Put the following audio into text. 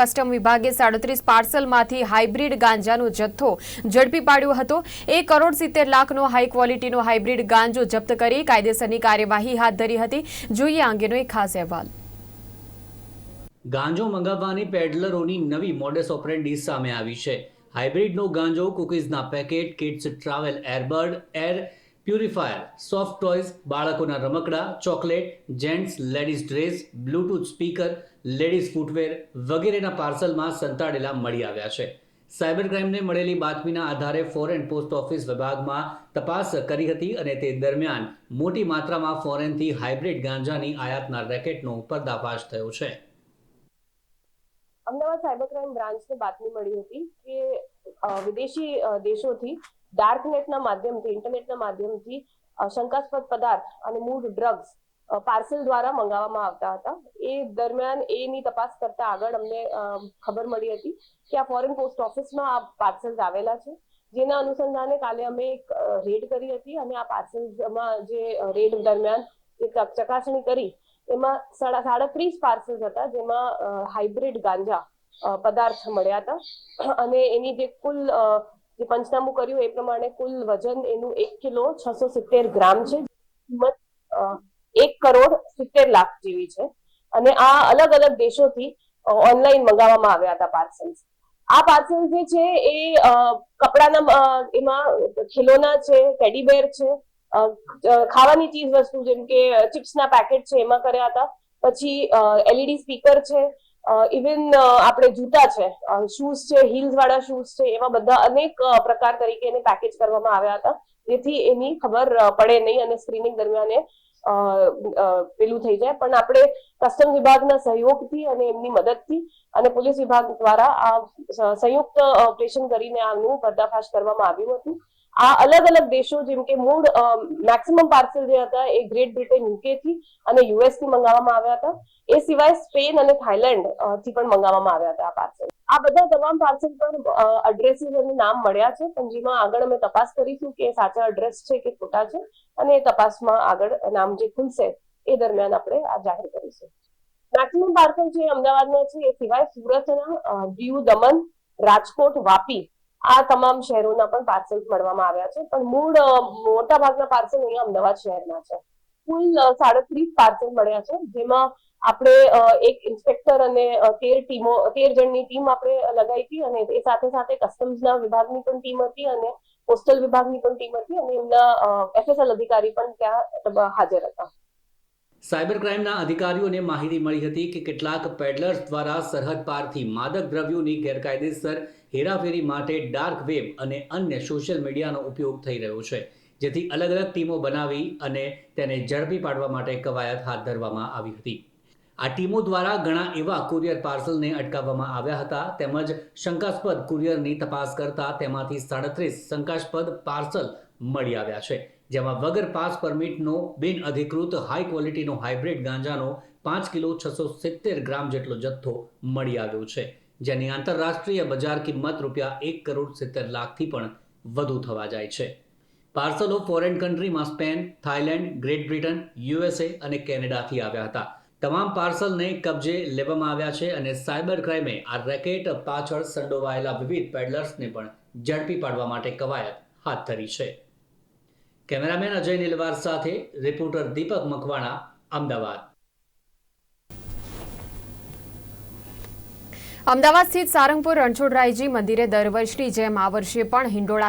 Custom વિભાગે સાડત્રીસ પાર્સલમાંથી hybrid ગાંજાનો જથ્થો ઝડપી પાડ્યો હતો. એક કરોડ સિત્તેર લાખનો હાઈ ક્વોલિટીનો હાઇબ્રિડ ગાંજો જપ્ત કરી કાયદેસરની કાર્યવાહી હાથ ધરી હતી. જોઈએ અંગેનો એક ખાસ અહેવાલ. ગાંજો મંગાવવાની પેડલરોની નવી મોડેસ ઓપરેન્ડી સામે આવી છે. હાઇબ્રિડનો ગાંજો કુકીઝના packet, kids, travel, earbuds, air purifier, soft toys બાળકોના રમકડા, chocolate, gents ladies dress, Bluetooth speaker, ladies footwear વગેરેના પાર્સલમાં સંતાડેલા મળી આવ્યા છે. સાયબર ક્રાઇમને મળેલી બાતમીના આધારે ફોરેન પોસ્ટ ઓફિસ વિભાગમાં તપાસ કરી હતી અને તે દરમિયાન મોટી માત્રામાં ફોરેનથી હાઇબ્રિડ ગાંજાની આયાતના રેકેટનો પર્દાફાશ થયો છે. અમદાવાદ સાયબર ક્રાઇમ બ્રાન્ચને બાતમી મળી હતી કે વિદેશી દેશોથી ડાર્ક નેટના માધ્યમથી, ઇન્ટરનેટના માધ્યમથી શંકાસ્પદ પદાર્થ અને મૂળ ડ્રગ્સ પાર્સલ દ્વારા મંગાવવામાં આવતા હતા. એ દરમિયાન એની તપાસ કરતા આગળ અમને ખબર મળી હતી કે આ ફોરેન પોસ્ટ ઓફિસમાં આ પાર્સલ્સ આવેલા છે. જેના અનુસંધાને કાલે અમે એક રેડ કરી હતી અને આ પાર્સલમાં જે રેડ દરમિયાન ચકાસણી કરી એમાં સાડા સાડત્રીસ પાર્સલ્સ હતા જેમાં હાઇબ્રિડ ગાંજા પદાર્થ મળ્યા હતા. અને એની જે કુલ જે પંચનામું કર્યું એ પ્રમાણે કુલ વજન એનું એક કિલો છસો સિત્તેર ગ્રામ છે. કિંમત એક કરોડ સિત્તેર લાખ જેવી છે. અને આ અલગ અલગ દેશોથી ઓનલાઈન મંગાવવામાં આવ્યા હતા પાર્સલ્સ આ પાર્સલ જે છે એ કપડાના એમાં ખિલોના છે ટેડીબેર છે ખાવાની ચીજ વસ્તુ જેમ કે ચિપ્સના પેકેટ છે, એમાં કર્યા હતા. પછી એલઈડી સ્પીકર છે ઇવન આપણે જૂતા છે શૂઝ છે હીલ્સ વાળા શૂઝ છે, એવા બધા અનેક પ્રકાર તરીકે એને પેકેજ કરવામાં આવ્યા હતા. જેથી એની ખબર પડે નહીં અને સ્ક્રીનિંગ દરમિયાન એ પેલું થઈ જાય. પણ આપણે કસ્ટમ વિભાગના સહયોગથી અને એમની મદદથી અને પોલીસ વિભાગ દ્વારા આ સંયુક્ત ઓપરેશન કરીને આનું પર્દાફાશ કરવામાં આવ્યું હતું. આ અલગ અલગ દેશો જેમ કે મૂળ મેક્સિમમ પાર્સલ જે હતા એ ગ્રેટ બ્રિટન યુકે થી અને યુએસથી મંગાવવામાં આવ્યા હતા. એ સિવાય સ્પેન અને થાઇલેન્ડથી પણ મંગાવવામાં આવ્યા હતા આ પાર્સલ આ બધા તમામ પાર્સલ પર એડ્રેસીસ અને નામ મળ્યા છે, પણ જેમાં આગળ અમે તપાસ કરીશું કે સાચા એડ્રેસ છે કે ખોટા છે, અને એ તપાસમાં આગળ નામ જે ખુલશે એ દરમિયાન આપણે આ જાહેર કરીશું. મેક્સિમમ પાર્સલ જે અમદાવાદના છે એ સિવાય સુરતના દીવ દમણ, રાજકોટ, વાપી આ તમામ શહેરોના પણ પાર્સલ મળવામાં આવ્યા છે. પણ મૂળ મોટા ભાગના પાર્સલ અહીંયા અમદાવાદ શહેરના છે. કુલ સાડત્રીસ પાર્સલ મળ્યા છે, જેમાં આપણે એક ઇન્સ્પેક્ટર અને તેર ટીમો તેર જણની ટીમ આપણે લગાવી હતી અને એ સાથે સાથે કસ્ટમ્સના વિભાગની પણ ટીમ હતી અને પોસ્ટલ વિભાગની પણ ટીમ હતી અને એમના એફએસએલ અધિકારી પણ ત્યાં હાજર હતા. સાયબર ક્રાઇમના અધિકારીઓને માહિતી મળી હતી કે કેટલાક પેડલર્સ દ્વારા સરહદ પારથી માદક દ્રવ્યોની ગેરકાયદેસર હેરાફેરી માટે ડાર્ક વેબ અને અન્ય સોશિયલ મીડિયાનો ઉપયોગ થઈ રહ્યો છે, જેથી અલગ અલગ ટીમો બનાવી અને તેને ઝડપી પાડવા માટે કવાયત હાથ ધરવામાં આવી હતી. આ ટીમો દ્વારા ઘણા એવા કુરિયર પાર્સલને અટકાવવામાં આવ્યા હતા, તેમજ શંકાસ્પદ કુરિયરની તપાસ કરતા તેમાંથી સાડત્રીસ શંકાસ્પદ પાર્સલ મળી આવ્યા છે. જેમાં વગર પાસ પરમિટનો, બિન અધિકૃત હાઈ ક્વોલિટીનો હાઇબ્રિડ ગાંજાનો પાંચ કિલો છસો સિત્તેર ગ્રામ જેટલો જથ્થો મળી આવ્યો છે. જેની આંતરરાષ્ટ્રીય બજાર કિંમત રૂપિયા એક કરોડ સિત્તેર લાખથી પણ વધુ થવા જાય છે. પાર્સલો ફોરેન કન્ટ્રીમાં Spain, Thailand, Great Britain, USA અને કેનેડાથી આવ્યા હતા. તમામ પાર્સલને કબજે લેવામાં આવ્યા છે અને સાયબર ક્રાઇમે આ રેકેટ પાછળ સંડોવાયેલા વિવિધ પેડલર્સને પણ ઝડપી પાડવા માટે કવાયત હાથ ધરી છે. કેમેરામેન અજય નિલવાર સાથે રિપોર્ટર દીપક મકવાણા, અમદાવાદ. અમદાવાદ સ્થિત સારંગપુર રણછોડરાયજી મંદિરે દર વર્ષની જેમ આ વર્ષે પણ હિંડોળા